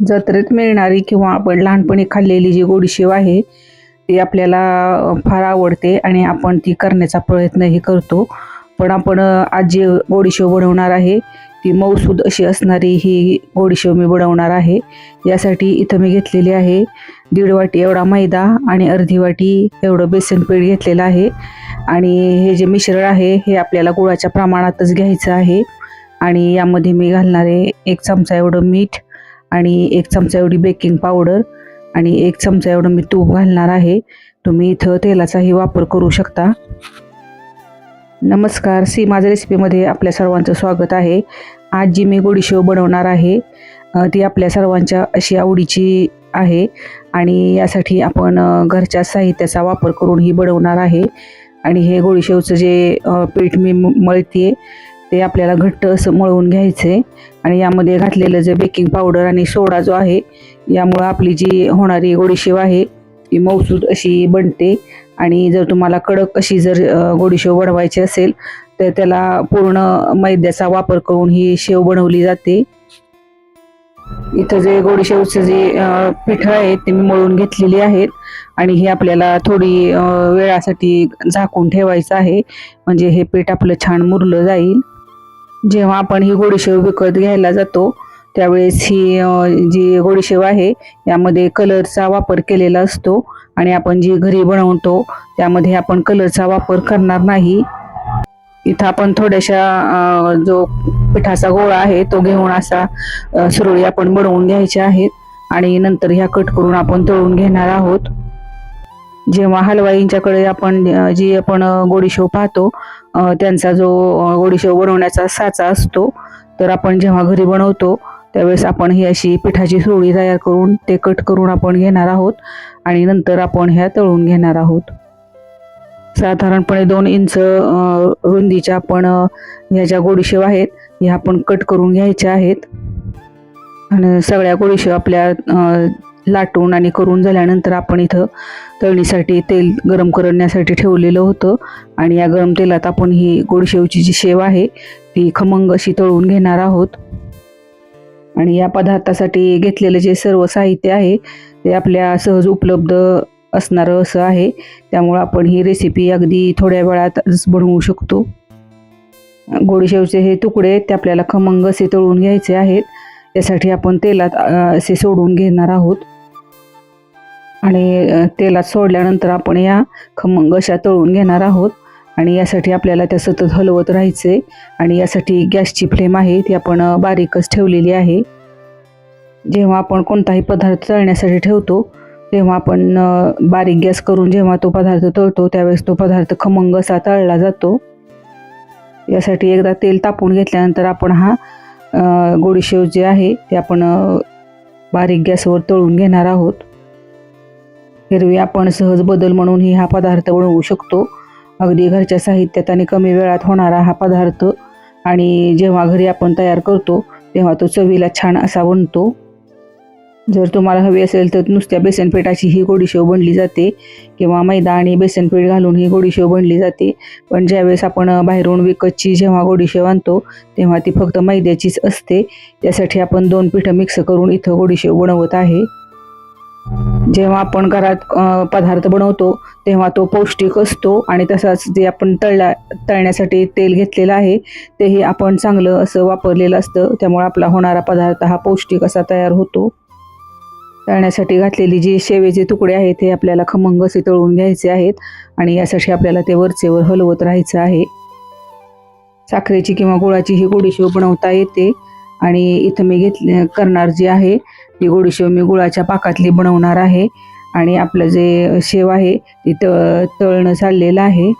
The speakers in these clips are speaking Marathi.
जत्रेत मिळणारी किंवा आपण लहानपणी खाल्लेली जी गोडीशेव आहे ती आपल्याला फार आवडते आणि आपण ती करण्याचा प्रयत्नही करतो. पण आपण आज जी गोडीशेव बनवणार आहे ती मऊसूद अशी असणारी ही गोडीशेव मी बनवणार आहे. यासाठी इथं मी घेतलेली आहे दीड वाटी एवढा मैदा आणि अर्धी वाटी एवढं बेसन पीठ घेतलेलं आहे. आणि हे जे मिश्रण आहे हे आपल्याला गुळाच्या प्रमाणातच घ्यायचं आहे. आणि यामध्ये मी घालणारे एक चमचा एवढं मीठ आणि एक चमचा एवढी बेकिंग पावडर आणि एक चमचा एवढं मी तूप घालणार आहे. तुम्ही इथं तेलाचाही वापर करू शकता. नमस्कार सी माझ्या रेसिपीमध्ये आपल्या सर्वांचं स्वागत आहे. आज जी मी गोडीशेव बनवणार आहे ती आपल्या सर्वांच्या अशी आवडीची आहे आणि यासाठी आपण घरच्या साहित्याचा वापर करून ही बनवणार आहे. आणि हे गोडीशेवचं जे पीठ मी मळते ते आपल्याला घट्ट असं मळवून घ्यायचं आहे आणि यामध्ये घातलेलं जे बेकिंग पावडर आणि सोडा जो आहे यामुळं आपली जी होणारी गोडीशेव आहे ती मौसूद अशी बनते. आणि जर तुम्हाला कडक अशी जर गोडीशेव बनवायची असेल तर त्याला पूर्ण मैद्याचा वापर करून ही शेव बनवली जाते. इथं जे गोडीशेवचं जे पिठं आहेत ते मी मळून घेतलेली आहेत. आणि हे आपल्याला थोडी वेळासाठी झाकून ठेवायचं आहे. म्हणजे हे पीठ आपलं छान मुरलं जाईल. जेव्हा आपण ही गोडीशेव विकत घ्यायला जातो त्यावेळेस ही जी गोडीशेव आहे यामध्ये कलरचा वापर केलेला असतो आणि आपण जी घरी बनवतो त्यामध्ये आपण कलरचा वापर करणार नाही. इथं आपण थोड्याशा अ, जो पिठाचा गोळा आहे तो घेऊन असा सुरळी आपण बनवून घ्यायचे आहेत आणि नंतर ह्या कट करून आपण तळून घेणार आहोत. जेव्हा हलवाईंच्याकडे आपण जी आपण गोडीशेव पाहतो त्यांचा जो गोडीशेव बनवण्याचा साचा असतो तर आपण जेव्हा घरी बनवतो त्यावेळेस आपण ही अशी पिठाची सोळी तयार करून ते कट करून आपण घेणार आहोत आणि नंतर आपण ह्या तळून घेणार आहोत. साधारणपणे दोन इंच रुंदीच्या आपण ह्या ज्या गोडीशेव आहेत ह्या आपण कट करून घ्यायच्या आहेत. आणि सगळ्या गोडीशेव आपल्या लाटून आणि करून झाल्यानंतर आपण इथं तळणीसाठी तेल गरम करण्यासाठी ठेवलेलं होतं. आणि या गरम तेलात आपण ही गोडशेवची जी शेव आहे ती खमंग अशी तळून घेणार आहोत. आणि या पदार्थासाठी घेतलेलं जे सर्व साहित्य आहे ते आपल्या सहज उपलब्ध असणारं असं आहे. त्यामुळं आपण ही रेसिपी अगदी थोड्या वेळातच बनवू शकतो. गोडीशेवचे हे तुकडे ते आपल्याला खमंग असे तळून घ्यायचे आहेत. यासाठी आपण तेलात असे सोडून घेणार आहोत. आणि तेलात सोडल्यानंतर आपण या खमंग अशा तळून घेणार आहोत. आणि यासाठी आपल्याला त्या सतत हलवत राहायचे आणि यासाठी गॅसची फ्लेम आहे ती आपण बारीकच ठेवलेली आहे. जेव्हा आपण कोणताही पदार्थ तळण्यासाठी ठेवतो तेव्हा आपण बारीक गॅस करून जेव्हा तो पदार्थ तळतो त्यावेळेस तो पदार्थ खमंग असा तळला जातो. यासाठी एकदा तेल तापून घेतल्यानंतर आपण हा गोडीशेव जे आहे ते आपण बारीक गॅसवर तळून घेणार आहोत. हिरवी आपण सहज बदल म्हणून ही हा पदार्थ बनवू शकतो. अगदी घरच्या साहित्यात आणि कमी वेळात होणारा हा पदार्थ आणि जेव्हा घरी आपण तयार करतो तेव्हा तो चवीला छान असा बनतो. जर तुम्हाला हवी असेल तर नुसत्या बेसन पिठाची ही गोडीशेव बनली जाते किंवा मैदा आणि बेसन पीठ घालून ही गोडीशेव बनली जाते. पण ज्यावेळेस आपण बाहेरून विकतची जेव्हा गोडीशेव आणतो तेव्हा ती फक्त मैद्याचीच असते. त्यासाठी आपण दोन पिठं मिक्स करून इथं गोडीशेव बनवत आहे. जेव्हा आपण घरात पदार्थ बनवतो तेव्हा तो पौष्टिक असतो आणि तसाच जे आपण तळला तळण्यासाठी तेल घेतलेलं आहे तेही आपण चांगलं असं वापरलेलं असतं. त्यामुळे आपला होणारा पदार्थ हा पौष्टिक असा तयार होतो. तळण्यासाठी घातलेली जी शेवेचे तुकडे आहेत ते आपल्याला खमंग असे तळून घ्यायचे आहेत आणि यासाठी आपल्याला ते वरचेवर हलवत राहायचं आहे. साखरेची किंवा गुळाची ही गोडीशेव बनवता येते आणि इथं मी घेतले करणार जी आहे ती गोडीशेव मी गुळाच्या पाकातली बनवणार आहे. आणि आपलं जे शेव आहे ती त तळणं चाललेलं आहे.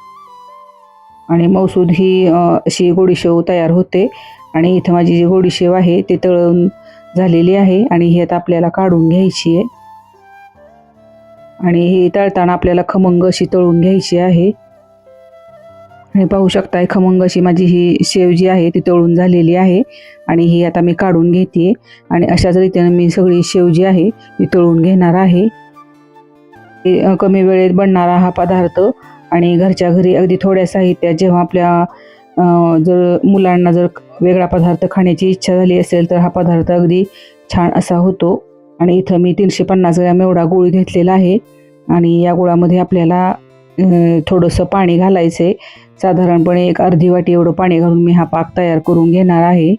आणि मौसूद ही अशी गोडीशेव तयार होते. आणि इथं माझी जी गोडीशेव आहे ते तळून झालेली आहे. आणि ही आता आपल्याला काढून घ्यायची आहे. आणि ही तळताना आपल्याला खमंग अशी तळून घ्यायची आहे. आणि पाहू शकताय खमंग अशी माझी ही शेव जी आहे ती तळून झालेली आहे. आणि ही आता मी काढून घेते आणि अशाच रीतीने मी सगळी शेव जी आहे ती तळून घेणार आहे. कमी वेळेत बनणारा हा पदार्थ. आणि घरच्या घरी अगदी थोड्या साहित्यात जेव्हा आपल्या जर मुलांना जर वेगळा पदार्थ खाण्याची इच्छा झाली असेल तर हा पदार्थ अगदी छान असा होतो. आणि इथं मी तीनशे पन्नास ग्रॅम एवढा गुळ घेतलेला आहे. आणि या गुळामध्ये आपल्याला थोडंसं पाणी घालायचं आहे साधारणपणे एक अर्धी वाटी एवढं पाणी घालून मी हा पाक तयार करून घेणार आहे.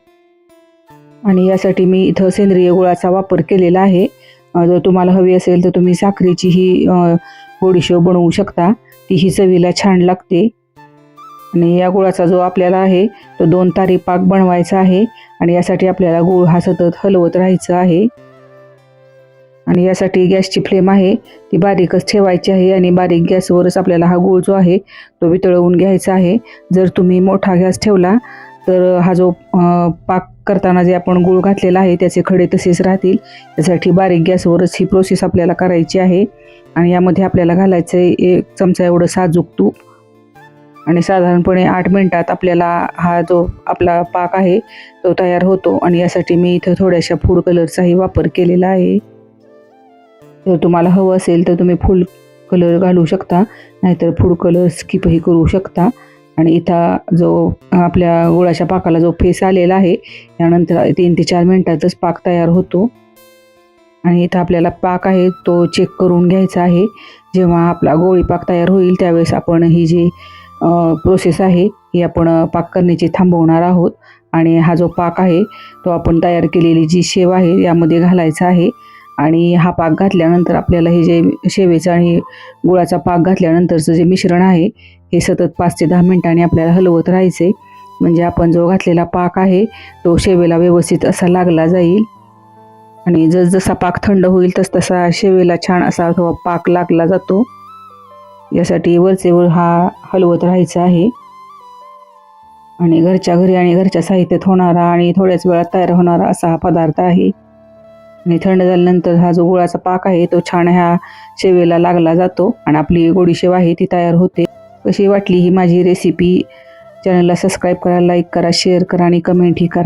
आणि यासाठी मी इथं सेंद्रिय गुळाचा वापर केलेला आहे. जर तुम्हाला हवी असेल तर तुम्ही साखरेचीही ही गोडीशेव बनवू शकता. तीही चवीला छान लागते. आणि या गुळाचा जो आपल्याला आहे तो दोन तारी पाक बनवायचा आहे. आणि यासाठी आपल्याला गुळ हा सतत हलवत राहायचं आहे. आणि यासाठी गॅसची फ्लेम आहे ती बारीकच ठेवायची आहे आणि बारीक गॅसवरच आपल्याला हा गूळ जो आहे तो वितळवून घ्यायचा आहे. जर तुम्ही मोठा गॅस ठेवला तर हा जो पाक करताना जे आपण गूळ घातलेला आहे त्याचे खडे तसेच राहतील. त्यासाठी बारीक गॅसवरच ही प्रोसेस आपल्याला करायची आहे. आणि यामध्ये आपल्याला घालायचं आहे एक चमचा एवढं साजूक तूप. आणि साधारणपणे आठ मिनटात आपल्याला हा जो आपला पाक आहे तो तयार होतो. आणि यासाठी मी इथं थोड्याशा फूड कलरचाही वापर केलेला आहे. जर तुम्हाला हवं असेल तर तुम्ही फुल कलर घालू शकता नाहीतर फूड कलर स्किपही करू शकता. आणि इथं जो आपल्या गुळाच्या पाकाला जो फेस आलेला आहे त्यानंतर तीन ते चार मिनटातच पाक तयार होतो. आणि इथं आपल्याला पाक आहे तो चेक करून घ्यायचा आहे. जेव्हा आपला गोळी पाक तयार होईल त्यावेळेस आपण ही जी प्रोसेस आहे ही आपण पाक करण्याची थांबवणार आहोत. आणि हा जो पाक आहे तो आपण तयार केलेली जी शेव आहे यामध्ये घालायचा आहे. आणि हा पाक घातल्यानंतर आपल्याला हे जे शेवेचा आणि गुळाचा पाक घातल्यानंतरचं जे मिश्रण आहे हे सतत पाच ते दहा मिनिटांनी आपल्याला हलवत राहायचे म्हणजे आपण जो घातलेला पाक आहे तो शेवेला व्यवस्थित असा लागला जाईल. आणि जसजसा पाक थंड होईल तस तसा शेवेला छान असा तो पाक लागला जातो. यासाठी वरचे वर हा हलवत राहायचा आहे. आणि घरच्या घरी आणि घरच्या साहित्यात होणारा आणि थोड्याच वेळात तयार होणारा असा हा पदार्थ आहे. आणि थंड झाल्यानंतर हा जो गुळाचा पाक आहे तो छान ह्या शेवेला लागला जातो आणि आपली गोडी शेव आहे ती तयार होते. कशी वाटली ही माझी रेसिपी चॅनलला सबस्क्राईब करा लाईक करा शेअर करा आणि कमेंटही करा.